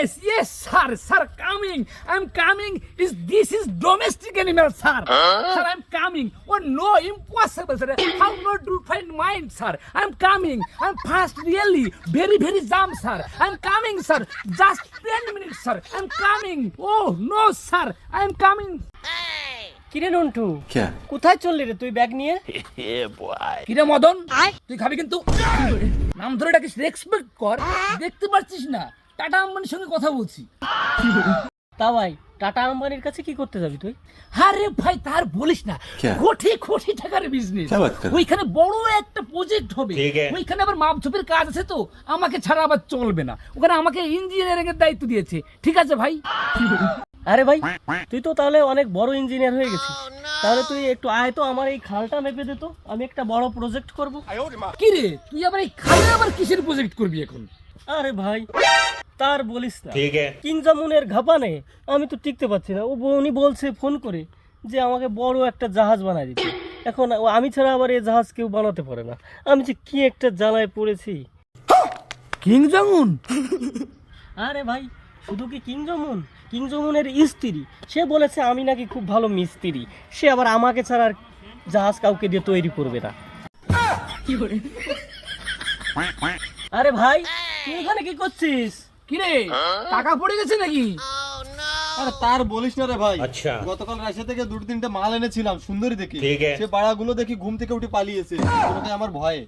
Yes, yes, sir. Sir, coming. I'm coming. Is this is domestic animal, sir? Huh? Sir, I'm coming. Oh no, impossible, sir. How not to find mine, sir? I'm coming. I'm fast, really. Very, very jump, sir. I'm coming, sir. Just ten minutes, sir. I'm coming. Oh no, sir. I'm coming. কিরে নন্টু কোথায় চললি রে তুই bag নিয়ে কিরে মদন তুই খাবি কিন্তু নাম ধরে ডাকিস রেসপেক্ট কর দেখতে পাচ্ছিস না টাটা আম্বানির সঙ্গে কথা বলছি। তা ভাই টাটা আম্বানির কাছে কি করতে যাবি তুই? আরে ভাই তার বলিস না। কোটি কোটি টাকার বিজনেস ওইখানে বড় একটা প্রজেক্ট হবে। ওইখানে আবার মাপঝোপের কাজ আছে তো। আমাকে ছাড়া আবার চলবে না। ওখানে আমাকে ইঞ্জিনিয়ারিং এর দায়িত্ব দিয়েছে। ঠিক আছে ভাই? আরে ভাই তুই তো তাহলে অনেক বড় ইঞ্জিনিয়ার হয়ে গেছিস। তাহলে তুই একটু আয় তো আমার এই খালটা মেপে দে তো। আমি একটা বড় প্রজেক্ট করব। কি রে? তুই আবার এই খালে আবার কিসের প্রজেক্ট করবি এখন? আরে ভাই তার বলিস না। কিংজামুনের ঘাপানে আমি তো টিকতে পারছি না। ও উনি বলছে ফোন করে যে আমাকে বড় একটা জাহাজ বানাই দিতে। এখন ও- আমি ছাড়া আবার এই জাহাজ কেউ বানাতে পারে না। আমি যে কি একটা জ্বালায় পড়েছি। কিং জং আরে ভাই শুধু কি কিংজমুন কিংজমুনের স্ত্রী। সে বলেছে আমি নাকি খুব ভালো মিস্ত্রি। সে আবার আমাকে ছাড়া আর জাহাজ কাউকে দিয়ে তৈরি করবে না। আরে ভাই তুই এখানে কি করছিস? কি রে টাকা পড়ে গেছে নাকি? আরে তার বলিস না রে ভাই। গতকাল রাশিয়া থেকে দুটো তিনটে মাল এনেছিলাম সুন্দরী দেখি। সে পাড়াগুলো দেখি ঘুম থেকে উঠে পালিয়েছে। আমার ভয়ে।